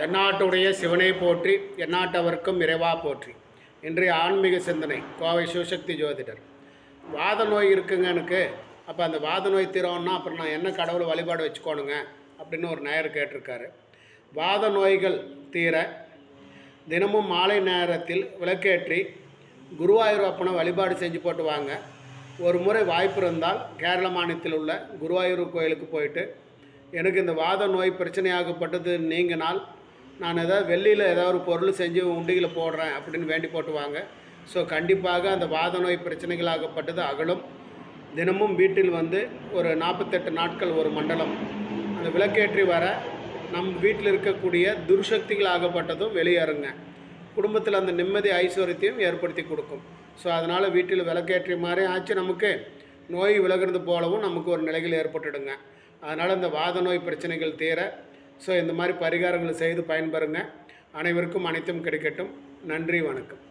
தென்னாட்டுடைய சிவனை போற்றி எந்நாட்டவர்க்கும் இறைவா போற்றி. இன்றைய ஆன்மீக சிந்தனை கோவை சிவசக்தி ஜோதிடர். வாத நோய் இருக்குங்க எனக்கு. அப்போ அந்த வாத நோய் தீரோன்னா அப்புறம் நான் என்ன கடவுளை வழிபாடு வச்சுக்கோணுங்க அப்படின்னு ஒரு நேயர் கேட்டிருக்காரு. வாத நோய்கள் தீர தினமும் மாலை நேரத்தில் விளக்கேற்றி குருவாயூர் அப்பனை வழிபாடு செஞ்சு போட்டு வாங்க. ஒரு முறை வாய்ப்பு இருந்தால் கேரள மாநிலத்தில் உள்ள குருவாயூர் கோயிலுக்கு போயிட்டு எனக்கு இந்த வாத நோய் பிரச்சனையாகப்பட்டது நீங்கினால் நான் ஏதாவது வெள்ளியில் ஏதாவது ஒரு பொருள் செஞ்சு உண்டியில் போடுறேன் அப்படின்னு வேண்டி போட்டுவாங்க. ஸோ கண்டிப்பாக அந்த வாத நோய் பிரச்சனைகளாகப்பட்டது அகலும். தினமும் வீட்டில் வந்து ஒரு நாற்பத்தெட்டு நாட்கள் ஒரு மண்டலம். அந்த விளக்கேற்றி வர நம் வீட்டில் இருக்கக்கூடிய துர்சக்திகள் ஆகப்பட்டதும் வெளியேறுங்க. குடும்பத்தில் அந்த நிம்மதி ஐஸ்வர்யத்தையும் ஏற்படுத்தி கொடுக்கும். ஸோ அதனால் வீட்டில் விளக்கேற்றி மாதிரி ஆச்சு நமக்கு. நோய் விலகிறது போலவும் நமக்கு ஒரு நிலைகள் ஏற்பட்டுடுங்க. அதனால் இந்த வாத நோய் பிரச்சனைகள் தீர ஸோ இந்த மாதிரி பரிகாரங்களை செய்து பயன்பெறுங்க. அனைவருக்கும் அனைத்தும் கிடைக்கட்டும். நன்றி வணக்கம்.